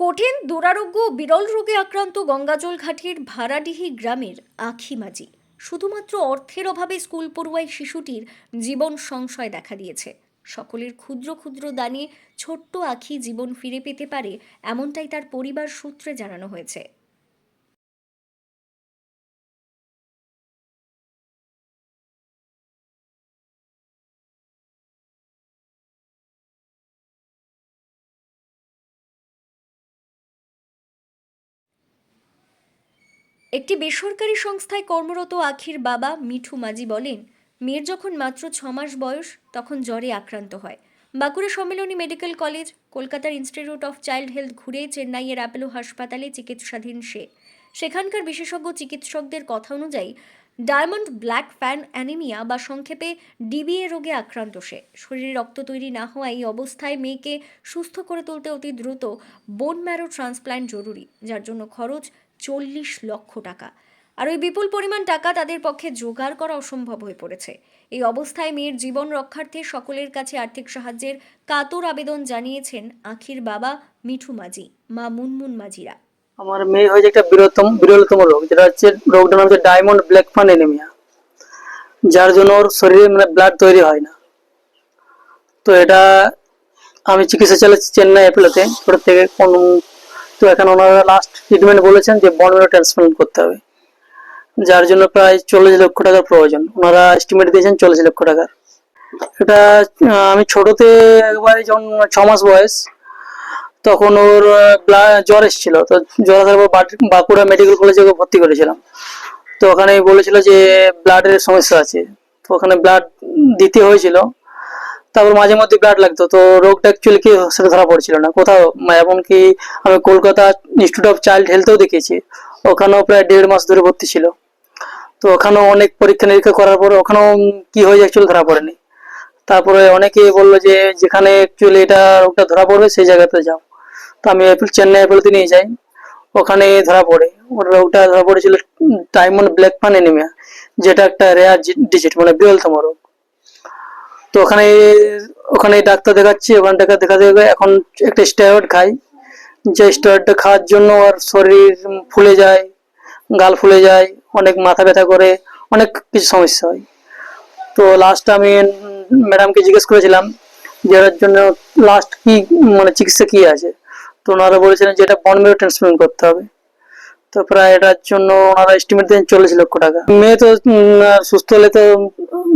কঠিন, দুরারোগ্য বিরল রোগে আক্রান্ত গঙ্গাজল ঘাটের ভাড়াডিহি গ্রামের আখি মাঝি শুধুমাত্র অর্থের অভাবে স্কুল পড়ুয়াই শিশুটির জীবন সংশয় দেখা দিয়েছে। সকলের ক্ষুদ্র ক্ষুদ্র দানে ছোট্ট আখি জীবন ফিরে পেতে পারে এমনটাই তার পরিবার সূত্রে জানানো হয়েছে। একটি বেসরকারি সংস্থায় কর্মরত আখির বাবা মিঠু মাঝি বলেন, মেয়ের যখন মাত্র ছ মাস বয়স, তখন জ্বরে আক্রান্ত হয়। বাঁকুড়া সম্মেলনী মেডিকেল কলেজ, কলকাতার ইনস্টিটিউট অফ চাইল্ড হেলথ ঘুরে চেন্নাইয়ের অ্যাপেলো হাসপাতালে চিকিৎসাধীন সে। সেখানকার বিশেষজ্ঞ চিকিৎসকদের কথা অনুযায়ী, ডায়মন্ড ব্ল্যাক ফ্যান অ্যানিমিয়া বা সংক্ষেপে ডিবিএ রোগে আক্রান্ত সে। শরীরে রক্ত তৈরি না হওয়া এই অবস্থায় মেয়েকে সুস্থ করে তুলতে অতি দ্রুত বোন ম্যারো ট্রান্সপ্ল্যান্ট জরুরি, যার জন্য খরচ চল্লিশ লক্ষ টাকা। আর ওই বিপুল পরিমাণ টাকা তাদের পক্ষে জোগাড় করা অসম্ভব হয়ে পড়েছে। এই অবস্থায় মেয়ের জীবন রক্ষার্থে সকলের কাছে আর্থিক সাহায্যের কাতর আবেদন জানিয়েছেন আখির বাবা মিঠু মাঝি, মা মুনমুন মাঝিরা। আমার মেয়ে হয়েছে একটা বিরতম বিরলতম রোগ, যেটা হচ্ছে, রোগটার নাম হচ্ছে ডায়মন্ড ব্ল্যাক ফান এনিমিয়া যার জন্য ওর শরীরে মানে ব্লাড তৈরি হয় না। তো এটা আমি চিকিৎসা চালাচ্ছি চেন্নাই অ্যাপেলোতে ওর থেকে কোন তো এখন ওনারা লাস্ট ট্রিটমেন্ট বলেছেন যে বন মেরো ট্রান্সপ্লান্ট করতে হবে। যার জন্য প্রায় চল্লিশ লক্ষ টাকার প্রয়োজন। ওনারা এস্টিমেট দিয়েছেন চল্লিশ লক্ষ টাকার। এটা আমি ছোটতে একবারে যখন ছ মাস বয়স, তখন ওর জ্বর এসেছিল। তো জ্বর আসার পর বাঁকুড়া মেডিকেল কলেজে ওকে ভর্তি করেছিলাম। তো ওখানে বলেছিল যে ব্লাডের সমস্যা আছে। তো ওখানে ব্লাড দিতে হয়েছিল। তারপর মাঝে মধ্যে ব্লাড লাগতো, তো রোগটা অ্যাকচুয়ালি কি সেটা ধরা পড়ছিল না। কোথাও মানে এমনকি আমি কলকাতা ইনস্টিটিউট অফ চাইল্ড হেলথেও দেখিয়েছি ওখানেও প্রায় দেড় মাস ধরে ভর্তি ছিল। তো ওখানেও অনেক পরীক্ষা নিরীক্ষা করার পর ওখানেও কি হয়েছে অ্যাকচুয়ালি ধরা পড়েনি। তারপরে অনেকে বলল যে যেখানে অ্যাকচুয়ালি এটা রোগটা ধরা পড়বে সেই জায়গাতে যাও। তো আমি চেন্নাই অ্যাপেলতে নিয়ে যাই। ওখানে ধরা পড়ে। ওর রোগটা ধরা পড়েছিল ডায়মন্ড ব্ল্যাক পান এনিমিয়া যেটা একটা রেয়ার ডিজিট মানে বিরলতম রোগ। তো ওখানে ওখানে ডাক্তার দেখাচ্ছি, ওখানে ডাক্তার দেখাতে এখন একটা স্টেরয়েড খাই। যে স্টেরয়েডটা খাওয়ার জন্য ওর শরীর ফুলে যায়, গাল ফুলে যায়, অনেক মাথা ব্যথা করে, অনেক কিছু সমস্যা হয়। তো লাস্ট আমি ম্যাডামকে জিজ্ঞেস করেছিলাম যে এটার জন্য লাস্ট কি মানে চিকিৎসা কি আছে? তো ওনারা বলেছিলেন যে এটা বনমেরো ট্রান্সপ্লান্ট করতে হবে। তো প্রায় এটার জন্য ওনারা এস্টিমেট দেন চল্লিশ লক্ষ টাকা। মেয়ে তো সুস্থ হলে তো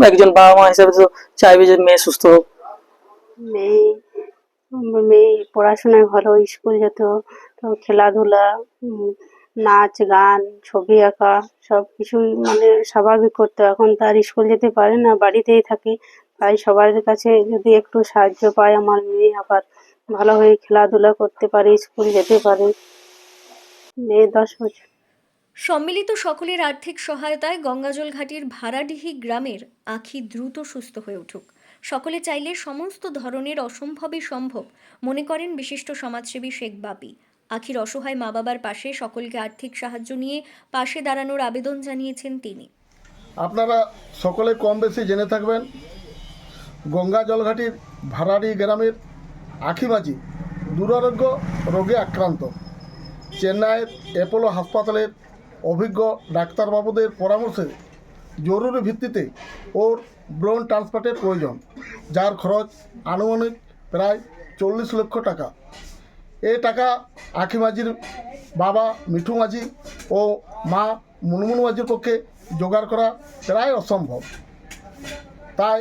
একজন বাবা মা হিসেবে তো চাইবে যে মেয়ে সুস্থ হোক। মেয়ে মেয়ে পড়াশোনায় ভালো, স্কুল যেত, তো খেলাধুলা নাচ, গান, ছবি আঁকা, সব কিছুই মানে স্বাভাবিক করতো এখন তার স্কুল যেতে পারে না, বাড়িতেই থাকে। তাই সবার কাছে যদি একটু সাহায্য পায় আমার মেয়ে, আবার ভালোভাবে খেলাধুলা করতে পারে, স্কুল যেতে পারে। মেয়ে দশ বছর। সম্মিলিত সকলের আর্থিক সহায়তায় গঙ্গাজল ঘাটির ভাড়াডিহি গ্রামের আখি দ্রুত সুস্থ হয়ে উঠুক। সকলে চাইলে সমস্ত ধরনের অসম্ভবই সম্ভব মনে করেন বিশিষ্ট সমাজসেবী শেখ বাপি। আখির অসহায় মা বাবার পাশে সকলকে আর্থিক সাহায্য নিয়ে পাশে দাঁড়ানোর আবেদন জানিয়েছেন তিনি। আপনারা সকলে কম বেশি জেনে থাকবেন গঙ্গা জলঘাটির ভাড়াড়ি গ্রামের আখিমাঝি দুরারোগ্য রোগে আক্রান্ত। চেন্নাইয়ের অ্যাপোলো হাসপাতালের অভিজ্ঞ ডাক্তারবাবুদের পরামর্শে জরুরি ভিত্তিতে ওর ব্রন ট্রান্সপ্লান্টের প্রয়োজন, যার খরচ আনুমানিক প্রায় চল্লিশ লক্ষ টাকা। এ টাকা আখি মাঝির বাবা মিঠু মাঝি ও মা মুনমুন মাঝির পক্ষে জোগাড় করা প্রায় অসম্ভব। তাই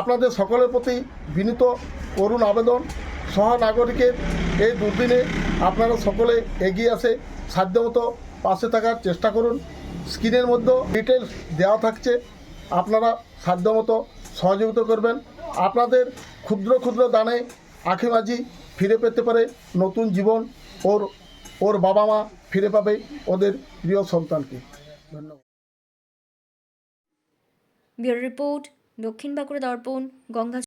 আপনাদের সকলের প্রতি বিনীত করুণ আবেদন। সহ নাগরিকের এই দুর্দিনে আপনারা সকলে এগিয়ে আসে, সাধ্যমতো পাশে থাকার চেষ্টা করুন। স্ক্রিনের মধ্যে ডিটেলস দেওয়া থাকছে, আপনারা সাধ্যমতো সহযোগিতা করবেন। আপনাদের ক্ষুদ্র ক্ষুদ্র দানে আখি মাঝি ফিরে পেতে পারে, নতুন জীবন ওর ওর বাবা মা ফিরে পাবে ওদের প্রিয় সন্তানকে। ধন্যবাদ। ব্যুরো রিপোর্ট, দক্ষিণ বাঁকুড়া দর্পণ, গঙ্গা